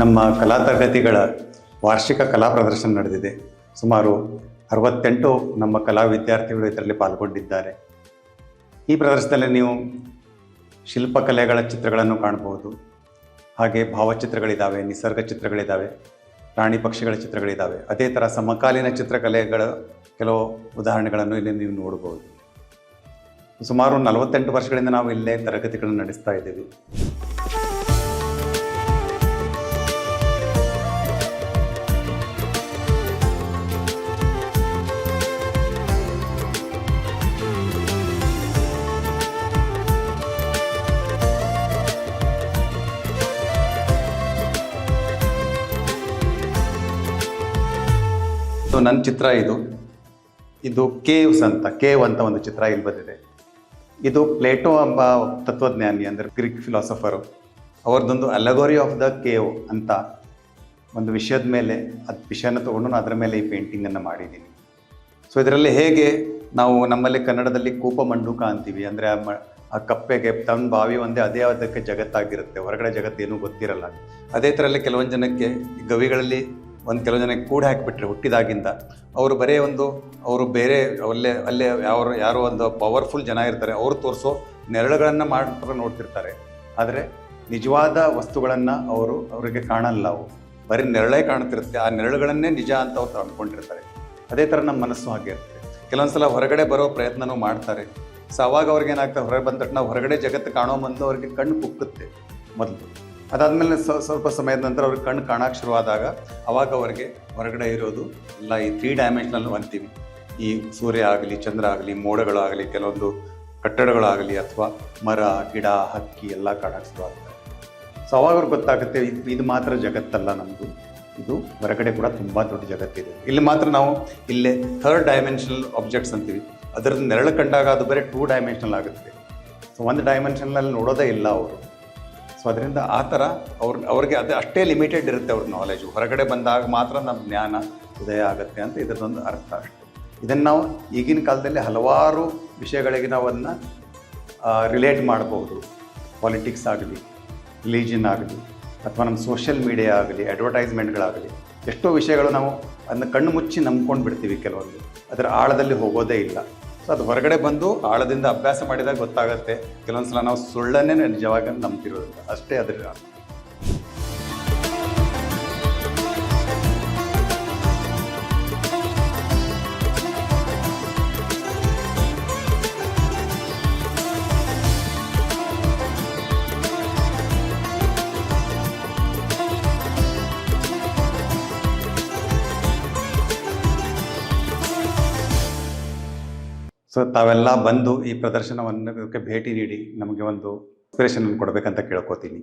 ನಮ್ಮ ಕಲಾ ತರಗತಿಗಳ ವಾರ್ಷಿಕ ಕಲಾ ಪ್ರದರ್ಶನ ನಡೆದಿದೆ. ಸುಮಾರು ಅರವತ್ತೆಂಟು ನಮ್ಮ ಕಲಾ ವಿದ್ಯಾರ್ಥಿಗಳು ಇದರಲ್ಲಿ ಪಾಲ್ಗೊಂಡಿದ್ದಾರೆ. ಈ ಪ್ರದರ್ಶನದಲ್ಲಿ ನೀವು ಶಿಲ್ಪಕಲೆಗಳ ಚಿತ್ರಗಳನ್ನು ಕಾಣಬಹುದು. ಹಾಗೆ ಭಾವಚಿತ್ರಗಳಿದ್ದಾವೆ ನಿಸರ್ಗ ಚಿತ್ರಗಳಿದ್ದಾವೆ ಪ್ರಾಣಿ ಪಕ್ಷಿಗಳ ಚಿತ್ರಗಳಿದ್ದಾವೆ ಅದೇ ಥರ ಸಮಕಾಲೀನ ಚಿತ್ರಕಲೆಗಳ ಕೆಲವು ಉದಾಹರಣೆಗಳನ್ನು ಇಲ್ಲಿ ನೀವು ನೋಡಬಹುದು. ಸುಮಾರು ನಲವತ್ತೆಂಟು ವರ್ಷಗಳಿಂದ ನಾವು ಇಲ್ಲೇ ತರಗತಿಗಳನ್ನು ನಡೆಸ್ತಾ ಇದ್ದೀವಿ. ಇದು ನನ್ನ ಚಿತ್ರ ಇದು. ಇದು ಕೇವ್ಸ್ ಅಂತ ಕೇವ್ ಅಂತ ಒಂದು ಚಿತ್ರ ಇಲ್ಲಿ ಬಂದಿದೆ. ಇದು ಪ್ಲೇಟೋ ಎಂಬ ತತ್ವಜ್ಞಾನಿ, ಅಂದರೆ ಗ್ರೀಕ್ ಫಿಲಾಸಫರು ಅವ್ರದ್ದೊಂದು ಅಲಗೋರಿ ಆಫ್ ದ ಕೇವ್ ಅಂತ ಒಂದು ವಿಷಯದ ಮೇಲೆ, ಅದು ವಿಷಯನ ತೊಗೊಂಡು ಅದರ ಮೇಲೆ ಈ ಪೇಂಟಿಂಗನ್ನು ಮಾಡಿದ್ದೀನಿ. ಸೊ ಇದರಲ್ಲಿ ಹೇಗೆ ನಾವು ನಮ್ಮಲ್ಲಿ ಕನ್ನಡದಲ್ಲಿ ಕೂಪ ಮಂಡೂಕ ಅಂತೀವಿ, ಅಂದರೆ ಆ ಕಪ್ಪೆಗೆ ತನ್ನ ಬಾವಿ ಒಂದೇ, ಅದೇ ಅದಕ್ಕೆ ಜಗತ್ತಾಗಿರುತ್ತೆ. ಹೊರಗಡೆ ಜಗತ್ತೇನೂ ಗೊತ್ತಿರಲ್ಲ. ಅದೇ ಥರಲ್ಲಿ ಕೆಲವೊಂದು ಜನಕ್ಕೆ ಗವಿಗಳಲ್ಲಿ ಒಂದು ಕೆಲವು ಜನಕ್ಕೆ ಕೂಡಿ ಹಾಕಿಬಿಟ್ರೆ ಹುಟ್ಟಿದಾಗಿಂದ. ಅವರು ಬರೀ ಒಂದು, ಅವರು ಬೇರೆ ಅಲ್ಲೇ ಅಲ್ಲೇ ಯಾವ ಯಾರೋ ಒಂದು ಪವರ್ಫುಲ್ ಜನ ಇರ್ತಾರೆ, ಅವರು ತೋರಿಸೋ ನೆರಳುಗಳನ್ನು ಮಾತ್ರ ನೋಡ್ತಿರ್ತಾರೆ. ಆದರೆ ನಿಜವಾದ ವಸ್ತುಗಳನ್ನು ಅವರು ಅವರಿಗೆ ಕಾಣಲ್ಲ ಅವು. ಬರೀ ನೆರಳೇ ಕಾಣ್ತಿರುತ್ತೆ, ಆ ನೆರಳುಗಳನ್ನೇ ನಿಜ ಅಂತ ಅವ್ರು ಅಂದ್ಕೊಂಡಿರ್ತಾರೆ ಅದೇ ಥರ ನಮ್ಮ ಮನಸ್ಸು ಹಾಗೆ ಇರ್ತದೆ. ಕೆಲವೊಂದು ಸಲ ಹೊರಗಡೆ ಬರೋ ಪ್ರಯತ್ನನೂ ಮಾಡ್ತಾರೆ. ಸೊ ಅವಾಗ ಅವ್ರಿಗೆ ಏನಾಗ್ತದೆ ಹೊರಗೆ ಬಂದ ತಕ್ಷಣ ಹೊರಗಡೆ ಜಗತ್ತು ಕಾಣೋ ಬಂದು ಅವ್ರಿಗೆ ಕಣ್ಣು ಕುಕ್ಕುತ್ತೆ ಮೊದಲು. ಅದಾದಮೇಲೆ ಸ್ವಲ್ಪ ಸಮಯದ ನಂತರ ಅವ್ರಿಗೆ ಕಣ್ಣು ಕಾಣಕ್ಕೆ ಶುರುವಾದಾಗ ಅವಾಗ ಅವರಿಗೆ ಹೊರಗಡೆ ಇರೋದು ಎಲ್ಲ ಈ ತ್ರೀ ಡೈಮೆನ್ಷನಲ್ ಅಂತೀವಿ. ಈ ಸೂರ್ಯ ಆಗಲಿ, ಚಂದ್ರ ಆಗಲಿ ಮೋಡಗಳಾಗಲಿ ಕೆಲವೊಂದು ಕಟ್ಟಡಗಳಾಗಲಿ ಅಥವಾ ಮರ, ಗಿಡ, ಹಕ್ಕಿ ಎಲ್ಲ ಕಾಣಕ್ಕೆ ಶುರುವಾಗ್ತದೆ ಸೊ ಅವಾಗ ಅವ್ರಿಗೆ ಗೊತ್ತಾಗುತ್ತೆ ಇದು ಇದು ಮಾತ್ರ ಜಗತ್ತಲ್ಲ ನಮ್ಮದು ಇದು ಹೊರಗಡೆ ಕೂಡ ತುಂಬ ದೊಡ್ಡ ಜಗತ್ತಿದೆ ಇಲ್ಲಿ ಮಾತ್ರ ನಾವು ಇಲ್ಲೇ ಥರ್ಡ್ ಡೈಮೆನ್ಷನಲ್ ಆಬ್ಜೆಕ್ಟ್ಸ್ ಅಂತೀವಿ. ಅದರದ್ದು ನೆರಳು ಕಂಡಾಗ ಅದು ಬರೀ ಟೂ ಡೈಮೆನ್ಷನಲ್ ಆಗುತ್ತೆ. ಸೊ ಒಂದು ಡೈಮೆನ್ಷನಲ್ಲಿ ನೋಡೋದೇ ಇಲ್ಲ ಅವರು. ಸೊ ಅದರಿಂದ ಆ ಥರ ಅವ್ರ, ಅವ್ರಿಗೆ ಅದು ಅಷ್ಟೇ ಲಿಮಿಟೆಡ್ ಇರುತ್ತೆ ಅವ್ರ ನಾಲೆಜು ಹೊರಗಡೆ ಬಂದಾಗ ಮಾತ್ರ ನಮ್ಮ ಜ್ಞಾನ ಉದಯ ಆಗುತ್ತೆ ಅಂತ ಇದರದೊಂದು ಅರ್ಥ ಅಷ್ಟೆ. ಇದನ್ನು ನಾವು ಈಗಿನ ಕಾಲದಲ್ಲಿ ಹಲವಾರು ವಿಷಯಗಳಿಗೆ ನಾವು ಅದನ್ನು ರಿಲೇಟ್ ಮಾಡಬಹುದು ಪಾಲಿಟಿಕ್ಸ್ ಆಗಲಿ ರಿಲಿಜನ್ ಆಗಲಿ, ಅಥವಾ ನಮ್ಮ ಸೋಷಿಯಲ್ ಮೀಡಿಯಾ ಆಗಲಿ ಅಡ್ವರ್ಟೈಸ್ಮೆಂಟ್ಗಳಾಗಲಿ ಎಷ್ಟೋ ವಿಷಯಗಳು ನಾವು ಅದನ್ನ ಕಣ್ಣು ಮುಚ್ಚಿ ನಂಬ್ಕೊಂಡು ಬಿಡ್ತೀವಿ ಕೆಲವೊಂದು. ಅದರ ಆಳದಲ್ಲಿ ಹೋಗೋದೇ ಇಲ್ಲ. ಅದು ಹೊರಗಡೆ ಬಂದು ಆಳದಿಂದ ಅಭ್ಯಾಸ ಮಾಡಿದಾಗ ಗೊತ್ತಾಗುತ್ತೆ. ಕೆಲವೊಂದು ಸಲ ನಾವು ಸುಳ್ಳನ್ನೇ ನಿಜವಾಗ ನಂಬ್ತಿರೋದಿಲ್ಲ ಅಷ್ಟೇ ಅದರ ಸೊ ತಾವೆಲ್ಲ ಬಂದು ಈ ಪ್ರದರ್ಶನವನ್ನು ಭೇಟಿ ನೀಡಿ ನಮಗೆ ಒಂದು ಇನ್ಸ್ಪಿರೇಷನ್ ಕೊಡಬೇಕಂತ ಕೇಳ್ಕೊತೀನಿ.